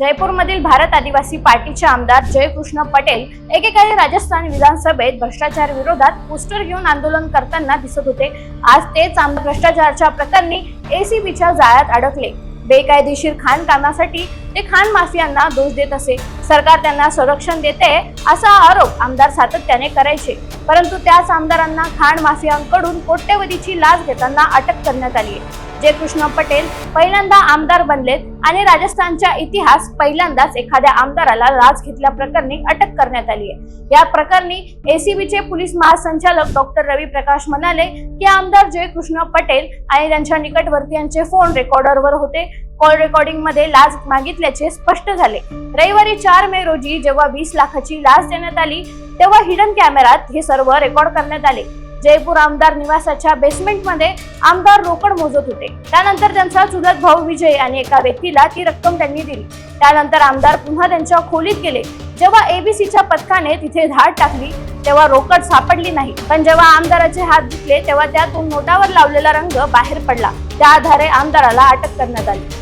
जयपूरमधील भारत आदिवासी पार्टीचे आमदार जयकृष्ण पटेल एकेकाळी राजस्थान विधानसभेत भ्रष्टाचार विरोधात पोस्टर घेऊन आंदोलन करताना दिसत होते. आज तेच आमदार भ्रष्टाचाराच्या प्रकरणी एसीबीच्या जाळ्यात अडकले. बेकायदेशीर खाणकामासाठी ते खाण माफियांना दोष देत असे. सरकार त्यांना संरक्षण देते असा आरोप आमदार सातत्याने करायचे. परंतु त्याच आमदारांना खाण माफियांकडून कोट्यवधीची लाच घेताना अटक करण्यात आली आहे जयकृष्ण पटेल पहिल्यांदा आमदार बनलेत आणि राजस्थानच्या इतिहास पहिल्यांदाच एखाद्या आमदाराला लाच घेतल्या प्रकरणी अटक करण्यात आली आहे या प्रकरणी एसीबीचे पोलीस महासंचालक डॉक्टर रवी प्रकाश म्हणाले की आमदार जयकृष्ण पटेल आणि त्यांच्या निकटवर्तीयांचे फोन रेकॉर्डरवर होते. कॉल रेकॉर्डिंगमध्ये लाच मागितल्याचे स्पष्ट झाले. रविवारी चार मे रोजी जेव्हा वीस लाखाची लाच देण्यात आली तेव्हा हिडन कॅमेरात हे सर्व रेकॉर्ड करण्यात आले. जयपूर आमदार निवासाच्या बेसमेंटमध्ये आमदार रोकड मोजत होते. त्यानंतर त्यांचा चुलत भाऊ विजय आणि एका व्यक्तीला ती रक्कम त्यांनी दिली. त्यानंतर आमदार पुन्हा त्यांच्या खोलीत गेले. जेव्हा एबीसीच्या पथकाने तिथे धाड टाकली तेव्हा रोकड सापडली नाही. पण जेव्हा आमदाराचे हात धुतले तेव्हा त्यातून नोटावर लावलेला रंग बाहेर पडला. त्या आधारे आमदाराला अटक करण्यात आली.